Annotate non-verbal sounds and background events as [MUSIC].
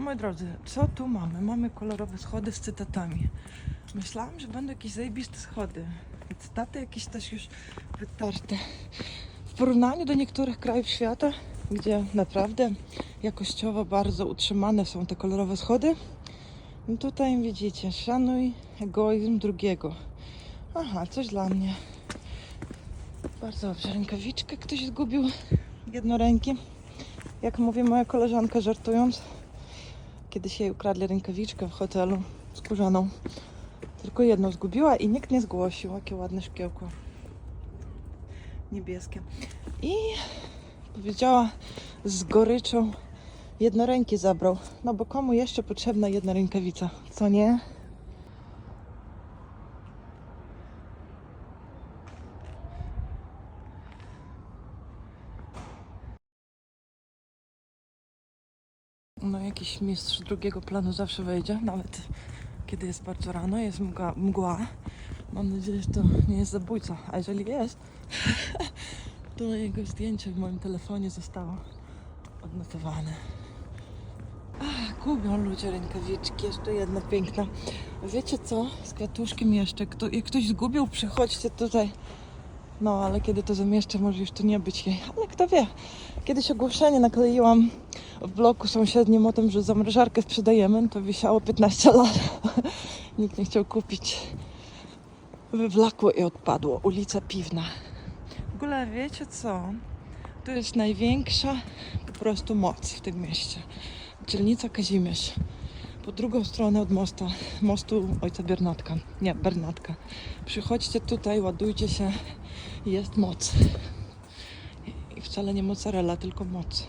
Moi drodzy, co tu mamy? Mamy kolorowe schody z cytatami. Myślałam, że będą jakieś zajebiste schody. Cytaty jakieś też już wytarte. W porównaniu do niektórych krajów świata, gdzie naprawdę jakościowo bardzo utrzymane są te kolorowe schody, no tutaj widzicie, szanuj egoizm drugiego. Aha, coś dla mnie. Bardzo dobrze, rękawiczkę ktoś zgubił jednoręki. Jak mówi moja koleżanka żartując, kiedyś jej ukradli rękawiczkę w hotelu skórzaną. Tylko jedną zgubiła i nikt nie zgłosił. Jakie ładne szkiełko. Niebieskie. I powiedziała z goryczą, jednoręki zabrał. No bo komu jeszcze potrzebna jedna rękawica? Co nie? No jakiś mistrz drugiego planu zawsze wejdzie, nawet kiedy jest bardzo rano, jest mgła. mgła. Mam nadzieję, że to nie jest zabójca, a jeżeli jest, [LAUGHS] to jego zdjęcie w moim telefonie zostało odnotowane. Ach, gubią ludzie rękawiczki, jeszcze jedna piękna. Wiecie co? Z kwiatuszkiem jeszcze. Kto, jak ktoś zgubił, przychodźcie tutaj. No, ale kiedy to zamieszczę, może już tu nie być jej. Ale kto wie. Kiedyś ogłoszenie nakleiłam w bloku sąsiednim o tym, że zamrażarkę sprzedajemy, to wisiało 15 lat. [LAUGHS] Nikt nie chciał kupić. Wywlakło i odpadło. Ulica Piwna. W ogóle wiecie co? Tu jest największa po prostu moc w tym mieście. Dzielnica Kazimierz. Po drugą stronę od mosta, mostu ojca Bernatka. Nie, Bernatka. Przychodźcie tutaj, ładujcie się. Jest moc. I wcale nie mozzarella, tylko moc.